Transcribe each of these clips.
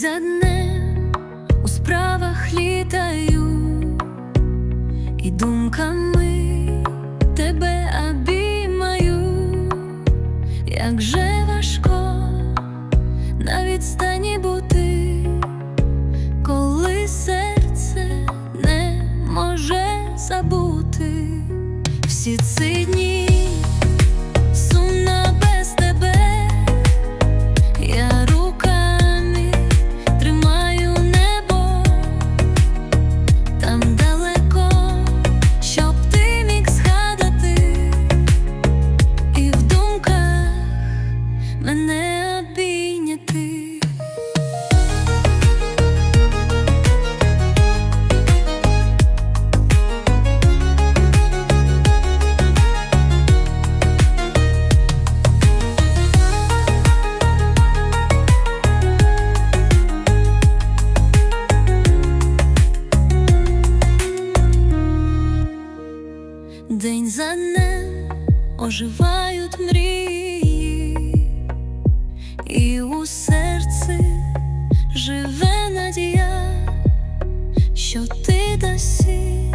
за днем у справах літаю і думками тебе обіймаю, як же важко на відстані бути, коли серце не може забути всі ці дні. День за днем оживають мрії, і у серці живе надія, що ти досі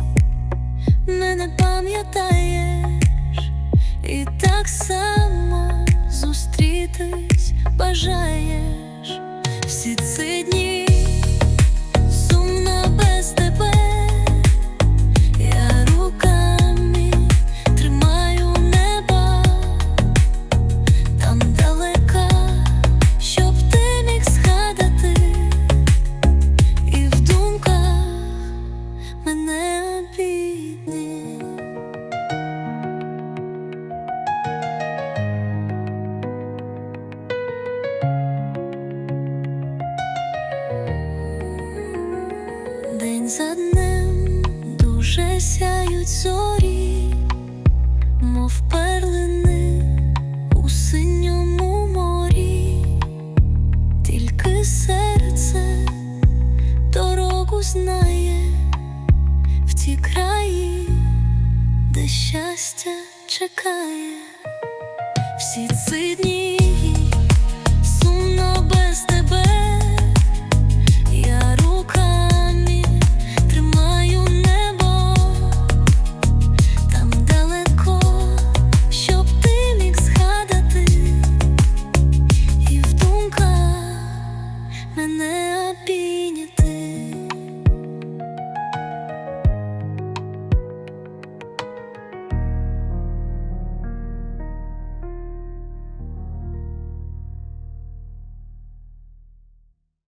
мене пам'ятаєш, і так само зустрітись бажаєш за днем дуже сяють зорі, мов перлини у синьому морі, тільки серце дорогу знає в ті краї, де щастя чекає всі ці дні.